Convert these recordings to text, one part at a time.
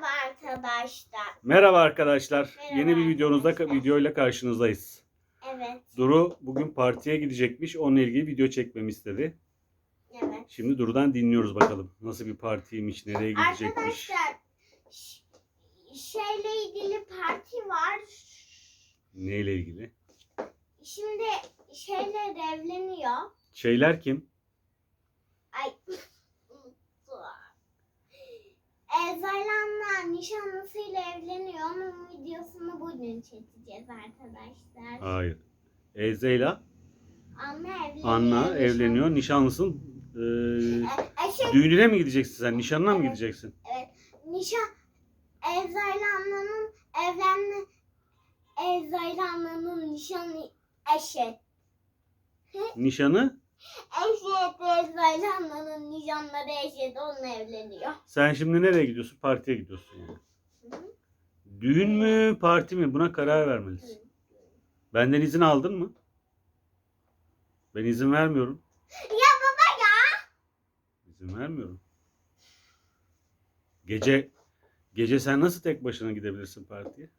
Merhaba arkadaşlar. Merhaba arkadaşlar. Merhaba Yeni bir videonuzda arkadaşlar. videoyla karşınızdayız. Evet, Duru bugün partiye gidecekmiş. Onunla ilgili video çekmemi istedi. evet. Şimdi Duru'dan dinliyoruz bakalım. Nasıl bir partiymiş, nereye gidecekmiş. Arkadaşlar şeyle ilgili parti var. Neyle ilgili? Şimdi şeyler evleniyor. Şeyler kim? Nişanlısıyla evleniyor. Onun videosunu bugün çekeceğiz arkadaşlar. Hayır. Ezeyla Anne evleniyor. Anna evleniyor. Nişanlısın. Ee, E, e, şey, düğününe mi gideceksin sen? Nişanına mı Evet. gideceksin? nişan Ezaylan'ın evlenme Ezaylan'ın nişanı eşit. Nişanı Eşit Ezaylan'ın nişanları eşit. Onunla evleniyor. sen şimdi nereye gidiyorsun? Partiye gidiyorsun yani. Düğün mü, parti mi? Buna karar vermelisin. Benden izin aldın mı? Ben izin vermiyorum. Ya baba ya. İzin vermiyorum. Gece gece sen nasıl tek başına gidebilirsin partiye?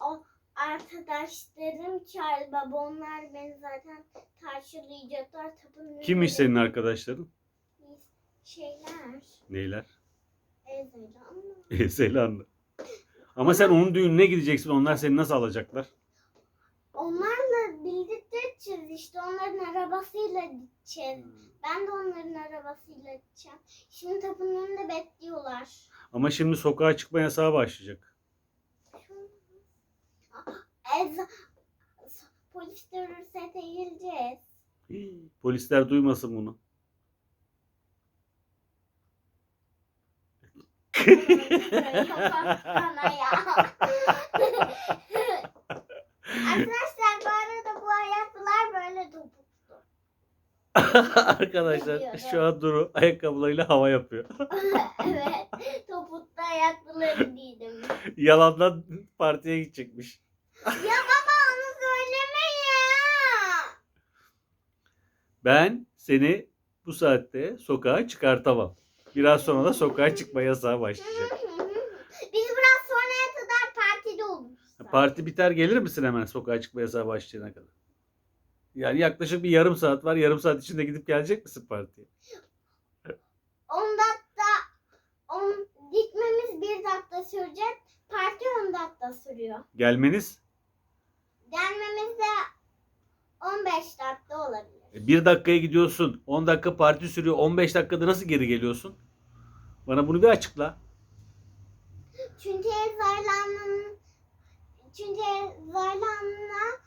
O arkadaşlarım Charles baba onlar beni zaten karşılayacaklar. Tapının Kimmiş senin arkadaşların? Şeyler. Neyler? Ezaylan'la. Selanlı. Ama sen onun düğününe gideceksin. Onlar seni nasıl alacaklar? Onlarla birlikte gideceğiz işte onların arabasıyla gideceğiz. Ben de onların arabasıyla gideceğim. Şimdi tapının önünde bekliyorlar. Ama şimdi sokağa çıkma yasağı başlayacak. Polis görürse değileceğiz. Polisler duymasın bunu. Arkadaşlar bu arada bu ayakkabılar böyle topuklu. Arkadaşlar şu an Duru ayakkabılarıyla hava yapıyor. evet. Topuklu ayakkabıları giydim. Yalandan partiye gidecekmiş. Ya baba onu söyleme ya. Ben seni bu saatte sokağa çıkartamam. Biraz sonra da sokağa çıkma yasağı başlayacak. Biz biraz sonraya kadar partide oluruz. Parti biter gelir misin hemen sokağa çıkma yasağı başlayana kadar? Yani yaklaşık bir yarım saat var. Yarım saat içinde gidip gelecek misin partiye? 10 dakika on, gitmemiz 1 dakika sürecek. Parti 10 dakika sürüyor. Gelmeniz Gelmemiz de 15 dakika olabilir. e, bir dakikaya gidiyorsun. 10 dakika parti sürüyor. 15 dakikada nasıl geri geliyorsun? Bana bunu bir açıkla. Çünkü Ezaylan'ın çünkü Ezaylan'la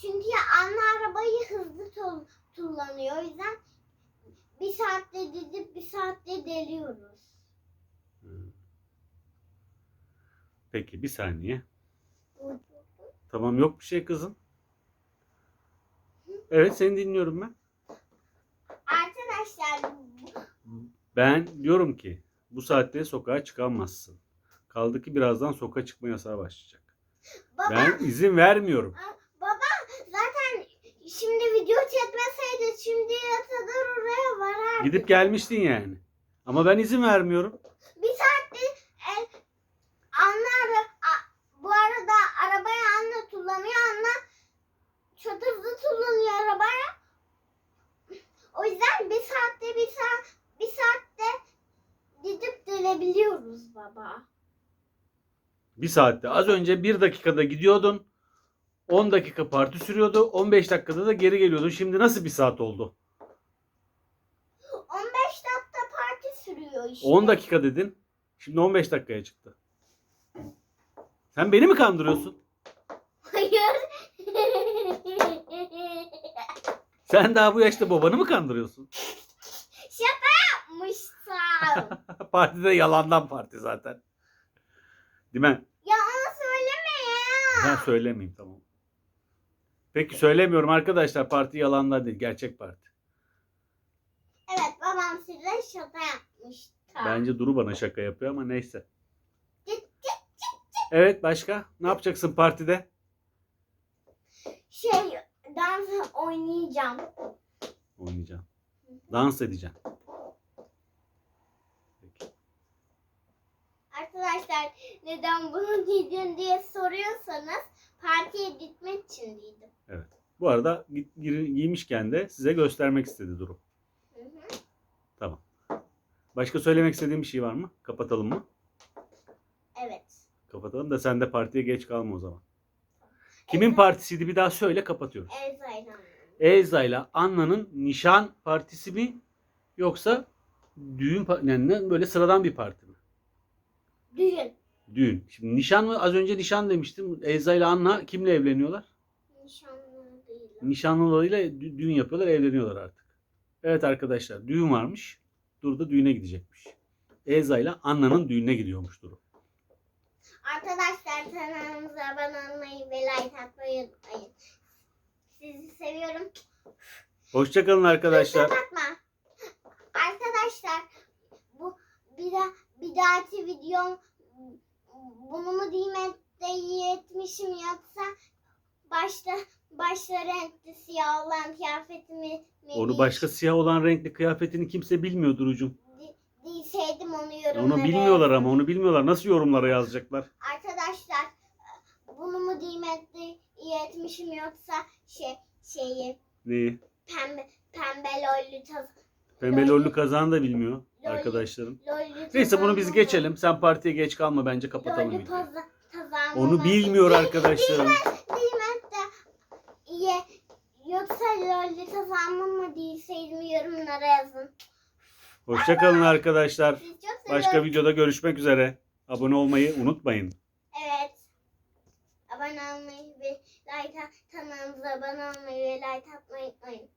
çünkü anne arabayı hızlı tol- kullanıyor. O yüzden bir saatte gidip bir saatte deliyoruz. Peki bir saniye. Tamam yok bir şey kızım. Evet seni dinliyorum ben. Arkadaşlar Ben diyorum ki bu saatte sokağa çıkamazsın. Kaldı ki birazdan sokağa çıkma yasağı başlayacak. baba Ben izin vermiyorum. baba zaten şimdi video çekmeseydi şimdi kadar oraya varardı. Gidip gelmiştin yani. Ama ben izin vermiyorum. Bir saatte e, anne ara, a- bu arada arabayı anne kullanıyor. Anne çok hızlı kullanıyor arabaya. O yüzden bir saatte bir saat bir saatte gidip gelebiliyoruz baba. Bir saatte. Az önce bir dakikada gidiyordun. 10 dakika parti sürüyordu. 15 dakikada da geri geliyordun. Şimdi nasıl bir saat oldu? 15 dakika parti sürüyor işte. 10 dakika dedin. Şimdi 15 dakikaya çıktı. Sen beni mi kandırıyorsun? Hayır. Sen daha bu yaşta babanı mı kandırıyorsun? Şaka yapmışsın. Partide yalandan parti zaten. Değil mi? ya onu söyleme ya. Ben söylemeyeyim tamam. Peki söylemiyorum arkadaşlar. Parti yalandan değil. Gerçek parti. Evet babam size şaka yapmıştı. Bence Duru bana şaka yapıyor ama neyse. Git, git. Evet başka? Ne yapacaksın partide? Şey dans oynayacağım. Oynayacağım. Dans edeceğim. Peki. Arkadaşlar neden bunu giydin diye soruyorsanız partiye gitmek için giydim. Bu arada gi- gi- giymişken de size göstermek istedi Duru. Hı hı. Tamam. Başka söylemek istediğin bir şey var mı? Kapatalım mı? Evet. Kapatalım da sen de partiye geç kalma o zaman. Kimin Evet. partisiydi bir daha söyle kapatıyoruz. Elza'yla. Elza ile Anna'nın nişan partisi mi yoksa düğün pa- yani ne- böyle sıradan bir parti mi? Düğün. Düğün. Şimdi nişan mı? Az önce nişan demiştim. Elza ile Anna kimle evleniyorlar? Nişanlı değil. Nişanlılığıyla dü- düğün yapıyorlar, evleniyorlar artık. Evet arkadaşlar, düğün varmış. Duru da düğüne gidecekmiş. Elza ile Anna'nın düğününe gidiyormuş Duru. Arkadaşlar kanalımıza abone olmayı ve like atmayı unutmayın. Sizi seviyorum. Hoşçakalın arkadaşlar. Kapatma. Arkadaşlar bu bir daha bir dahaki videom bunu mu giymekte yetmişim yoksa başta başta renkli siyah olan kıyafetimi mi Onu başka siyah olan renkli kıyafetini kimse bilmiyor Duru'cum. giyseydim onu yorumlara Onu bilmiyorlar ama onu bilmiyorlar. Nasıl yorumlara yazacaklar? Arkadaşlar bunu mu giymekte yetmişim yoksa şey şeyi Neyi? pembe pembe lollü Pembe lollu kazan da bilmiyor. Arkadaşlarım. Neyse bunu biz geçelim. Sen partiye geç kalma bence kapatalım videoyu. Onu bilmiyor arkadaşlarım. Giymekte iyi yoksa lollü tazamın mı giyseydim yorumlara yazın. Hoşçakalın arkadaşlar. Başka videoda görüşmek üzere. Abone olmayı unutmayın. Evet. Abone olmayı ve like kanalımıza abone olmayı ve like atmayı unutmayın.